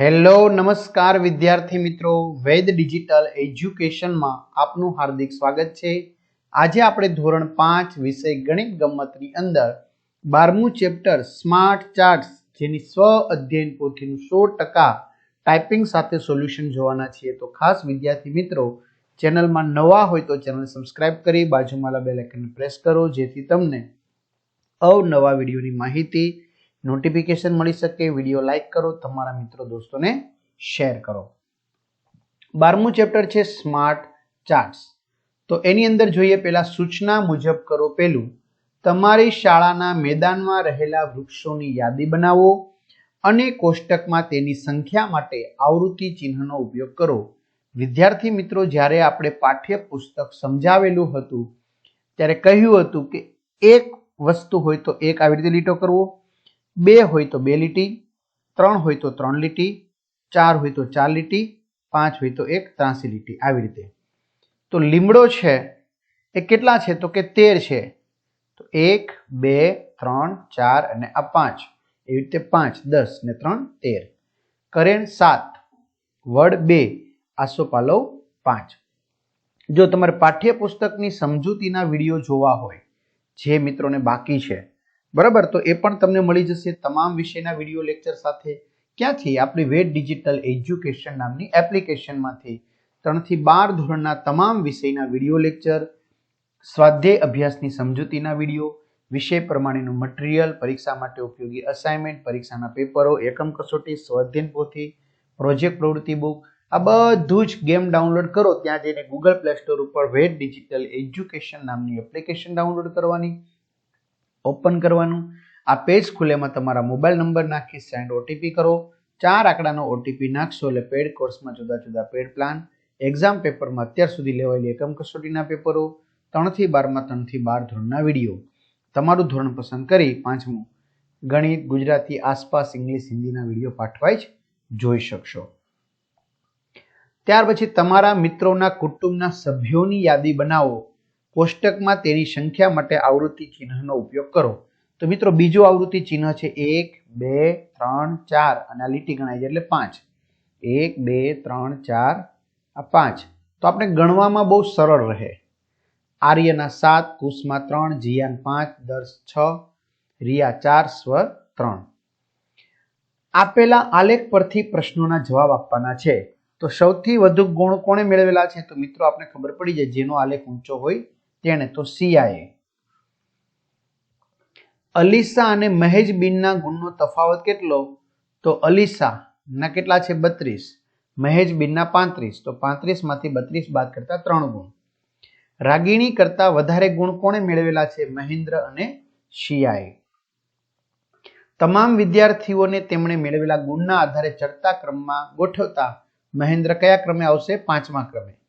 Hello, નમસ્કાર વિદ્યાર્થી મિત્રો. વેદ ડિજિટલ એજ્યુકેશનમાં આપનું હાર્દિક સ્વાગત છે. આજે આપણે ધોરણ પાંચ વિષય ગણિત ગમતની અંદર બારમું ચેપ્ટર સ્માર્ટ ચાર્ટ્સ, જેની સ્વ અધ્યયન પોથીનું સો ટકા ટાઈપિંગ સાથે સોલ્યુશન જોવાના છીએ. તો ખાસ વિદ્યાર્થી મિત્રો, ચેનલમાં નવા હોય તો ચેનલ સબસ્ક્રાઇબ કરી, બાજુમાં બેલ આઇકન પ્રેસ કરો, જેથી તમને અવનવા વિડીયોની માહિતી નોટિફિકેશન મળી શકે, વીડિયો લાઈક કરો, તમારા મિત્રો દોસ્તોને શેર કરો. બારમું ચેપ્ટર છે સ્માર્ટ ચાર્ટ્સ. તો એની અંદર જોઈએ પહેલા સૂચના મુજબ કરો પેલું. તમારી શાળાના મેદાનમાં રહેલા વૃક્ષોની યાદી બનાવો અને કોષ્ટકમાં તેની સંખ્યા માટે આવૃત્તિ ચિહ્નનો ઉપયોગ કરો. વિદ્યાર્થી મિત્રો, જ્યારે આપણે પાઠ્યપુસ્તક સમજાવેલું હતું, ત્યારે કહ્યું હતું કે એક વસ્તુ હોય તો એક આવી રીતે લીટો કરવો. બે હોય તો બે લીટી, ત્રણ હોય તો ત્રણ લીટી, ચાર હોય તો ચાર લીટી, પાંચ હોય તો એક ત્રાસી લીટી. આવી રીતે. તો લીમડો છે એ કેટલા છે? તો કે તેર છે. તો એક, બે, ત્રણ, ચાર અને આ પાંચ. એવી રીતે પાંચ, દસ ને ત્રણ, તેર. કરેણ સાત, વડ બે આસોપાલવ પાંચ. જો તમારે પાઠ્યપુસ્તકની સમજૂતીના વીડિયો જોવા હોય, જે મિત્રોને બાકી છે બરાબર? તો એ પણ તમને મળી જશે તમામ વિષયના વીડિયો લેક્ચર સાથે. ક્યાંથી? આપણી વેદ ડિજિટલ એજ્યુકેશન નામની એપ્લિકેશનમાંથી ત્રણથી બાર ધોરણના તમામ વિષયના વીડિયો લેક્ચર સ્વાધ્યાય અભ્યાસની સમજૂતીના વીડિયો વિષય પ્રમાણેનું મટીરિયલ પરીક્ષા માટે ઉપયોગી અસાઇનમેન્ટ પરીક્ષાના પેપરો, એકમ કસોટી સ્વાધ્યન પોથી પ્રોજેક્ટ પ્રવૃત્તિ બુક આ બધું જ ગેમ ડાઉનલોડ કરો. ત્યાં જઈને ગૂગલ પ્લે સ્ટોર ઉપર વેદ ડિજિટલ એજ્યુકેશન નામની એપ્લિકેશન ડાઉનલોડ કરવાની. ઓપન કરવાનું. આ પેજ ખુલેમાં તમારા મોબાઈલ નંબર નાખી સેન્ડ ઓટીપી કરો. ચાર આંકડાનો ઓટીપી નાખશો એટલે પેડ કોર્સમાં જુદા જુદા પેડ પ્લાન એક્ઝામ પેપરમાં અત્યાર સુધી લેવાયેલી એકમ કસોટીના પેપરો, ત્રણથી બારમાં, ત્રણથી બાર ધોરણના વીડિયો. તમારું ધોરણ પસંદ કરી પાંચમું ગણિત, ગુજરાતી, આસપાસ ઇંગ્લિશ, હિન્દીના વીડિયો પાઠવાય જ જોઈ શકશો. ત્યાર પછી તમારા મિત્રોના કુટુંબના સભ્યોની યાદી બનાવો. કોષ્ટકમાં તેની સંખ્યા માટે આવૃત્તિ ચિહ્નનો ઉપયોગ કરો. તો મિત્રો, બીજું આવૃત્તિ ચિહ્ન છે એક, બે, ત્રણ, ચાર, અને આ લીટી ગણાય છે એટલે પાંચ. એક, બે, ત્રણ, ચાર, આ પાંચ. તો આપણે ગણવામાં બહુ સરળ રહે. આર્યના સાત કુશમાં ત્રણ, જીયાન પાંચ, દર્શ છ, રિયા ચાર, સ્વર ત્રણ. આપેલા આલેખ પરથી પ્રશ્નોના જવાબ આપવાના છે. તો સૌથી વધુ ગુણ કોણે મેળવેલા છે? તો મિત્રો આપણે ખબર પડી જાય જેનો આલેખ ઊંચો હોય તેણે તો સિયાએ. અલીસા અને મહેજ બિનના ગુણનો તફાવત કેટલો? તો અલીસા, ના કેટલા છે? બત્રીસ. મહેજ બિનના પાંત્રીસ. તો પાંત્રીસમાંથી બત્રીસ બાદ કરતા ત્રણ ગુણ. રાગીણી કરતા વધારે ગુણ કોણે મેળવેલા છે? મહેન્દ્ર અને શિયાએ તમામ વિદ્યાર્થીઓને તેમણે મેળવેલા ગુણના આધારે ચડતા ક્રમમાં ગોઠવતા મહેન્દ્ર કયા ક્રમે આવશે? પાંચમા ક્રમે.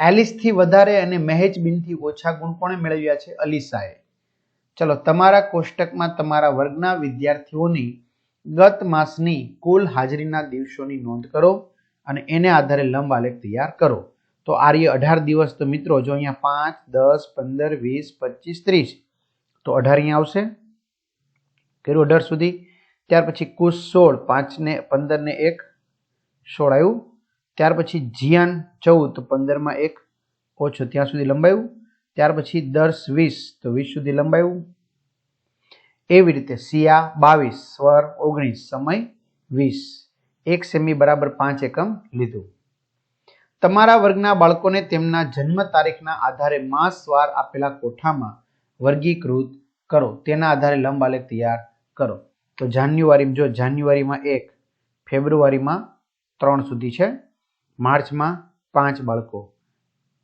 એલિસથી વધારે અને મહેજબીનથી ઓછા ગુણ કોણે મેળવ્યા છે? અલીસાએ. ચલો, તમારા કોષ્ટકમાં તમારા વર્ગના વિદ્યાર્થીઓની ગત માસની કુલ હાજરીના દિવસોની નોંધ કરો અને એને આધારે લંબ આલેખ તૈયાર કરો. તો આર્ય અઢાર દિવસ, તો મિત્રો, જો અહીંયા પાંચ, દસ, પંદર, વીસ, પચીસ, ત્રીસ, તો અઢાર અહીંયા આવશે. કર્યું અઢાર સુધી? ત્યાર પછી કુશ સોળ પાંચ ને પંદર ને એક, સોળ આવ્યું. ત્યાર પછી જિયાન ચૌદ, તો પંદરમાં એક ઓછો ત્યાં સુધી લંબાયું. ત્યાર પછી દસ, વીસ, તો વીસ સુધી લંબાયું. એવી રીતે સિયા બાવીસ, સ્વર, ઓગણીસ, સમય, વીસ. એક સેમી બરાબર પાંચ એકમ લીધું. તમારા વર્ગના બાળકોને તેમના જન્મ તારીખના આધારે માસ વાર આપેલા કોઠામાં વર્ગીકૃત કરો. તેના આધારે લંબ આલેખ તૈયાર કરો. તો જાન્યુઆરી જો જાન્યુઆરીમાં એક, ફેબ્રુઆરીમાં ત્રણ સુધી છે. માર્ચમાં પાંચ બાળકો,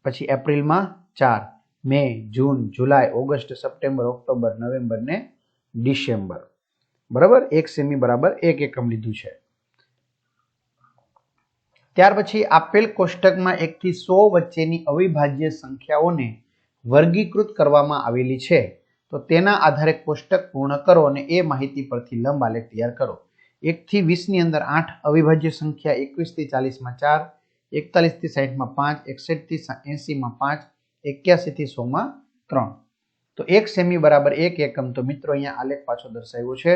પછી એપ્રિલમાં ચાર, May, June, July, August, September, October, November ને ડિસેમ્બર. બરાબર? એક સેમી બરાબર એક એકમ લીધું છે. ત્યાર પછી આપેલ કોષ્ટકમાં એકથી સો વચ્ચેની અવિભાજ્ય સંખ્યાઓને વર્ગીકૃત કરવામાં આવેલી છે. તો તેના આધારે કોષ્ટક પૂર્ણ કરો અને એ માહિતી પરથી લંબ આલેખ તૈયાર કરો. એકથી વીસની અંદર આઠ અવિભાજ્ય સંખ્યા, એકવીસથી ચાલીસમાં ચાર એકતાલીસથી સાહીઠમાં પાંચ, એકસઠથી એંસીમાં પાંચ, એક્યાસીથી સોમાં ત્રણ. તો એક સેમી બરાબર એક એકમ, તો મિત્રો અહીંયા આલેખ પાછો દર્શાવ્યો છે.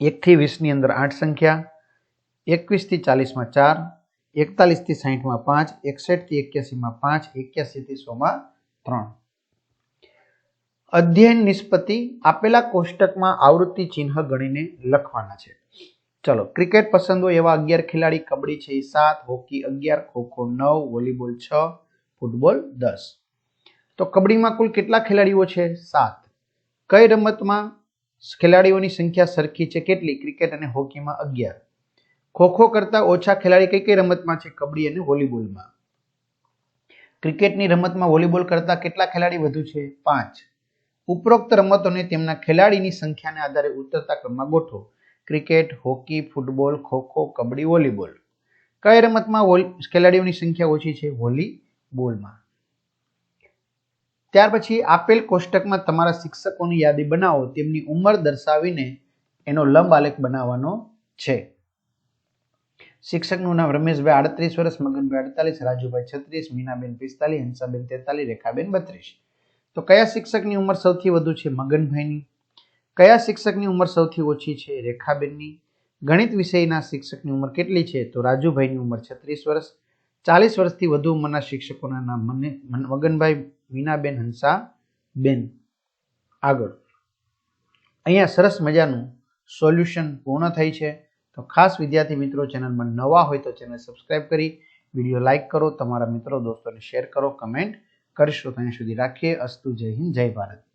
એકથી વીસની અંદર આઠ સંખ્યા, એકવીસથી ચાલીસમાં ચાર, એકતાલીસથી સાહીઠમાં પાંચ, એકસઠથી એક્યાસીમાં પાંચ, એક્યાસીથી સોમાં ત્રણ. અધ્યયન નિષ્પત્તિ આપેલા કોષ્ટકમાં આવૃત્તિ ચિહ્ન ગણીને લખવાના છે. ચલો, ક્રિકેટ પસંદ હોય એવા અગિયાર ખેલાડી, કબડ્ડી છે સાત, હોકી અગિયાર, ખોખો નવ, વોલીબોલ છ, ફૂટબોલ દસ. તો કબડ્ડીમાં કુલ કેટલા ખેલાડીઓ છે? સાત. કઈ રમતમાં ખેલાડીઓની સંખ્યા સરખી છે? કેટલી? ક્રિકેટ અને હોકીમાં અગિયાર. ખોખો કરતા ઓછા ખેલાડી કઈ કઈ રમતમાં છે? કબડ્ડી અને વોલીબોલમાં. ક્રિકેટની રમતમાં વોલીબોલ કરતા કેટલા ખેલાડી વધુ છે? પાંચ. ઉપરોક્ત રમતોને તેમના ખેલાડીની સંખ્યાને આધારે ઉતરતા ક્રમમાં ગોઠવો. Cricket, hockey, football, kho kho, kabaddi, volleyball. કઈ રમતમાં ખેલાડીઓની સંખ્યા ઓછી છે? વોલીબોલમાં. ત્યાર પછી આપેલ કોષ્ટકમાં તમારા શિક્ષકોની યાદી બનાવો. તેમની ઉંમર દર્શાવીને એનો લંબ આલેખ બનાવવાનો છે. શિક્ષકનું નામ રમેશભાઈ આડત્રીસ વર્ષ, મગનભાઈ અડતાલીસ, રાજુભાઈ છત્રીસ, મીનાબેન પિસ્તાલીસ, હંસાબેન તેતાલીસ, રેખાબેન બત્રીસ. તો કયા શિક્ષકની ઉંમર સૌથી વધુ છે? મગનભાઈની? કયા શિક્ષકની ઉંમર સૌથી ઓછી છે? રેખાબેનની. ગણિત વિષયના શિક્ષકની ઉંમર કેટલી છે? તો રાજુભાઈની ઉંમર છત્રીસ વર્ષ. ચાલીસ વર્ષથી વધુ ઉંમરના શિક્ષકોના નામ મને મગનભાઈ મીનાબેન હંસાબેન. આગળ. અહીંયા સરસ મજાનું સોલ્યુશન પૂર્ણ થઈ છે. તો ખાસ વિદ્યાર્થી મિત્રો, ચેનલમાં નવા હોય તો ચેનલ સબસ્ક્રાઈબ કરી, વીડિયો લાઇક કરો, તમારા મિત્રો, દોસ્તોને શેર કરો, કમેન્ટ કરશો. ત્યાં સુધી રાખીએ. અસ્તુ જય હિન્દ, જય ભારત.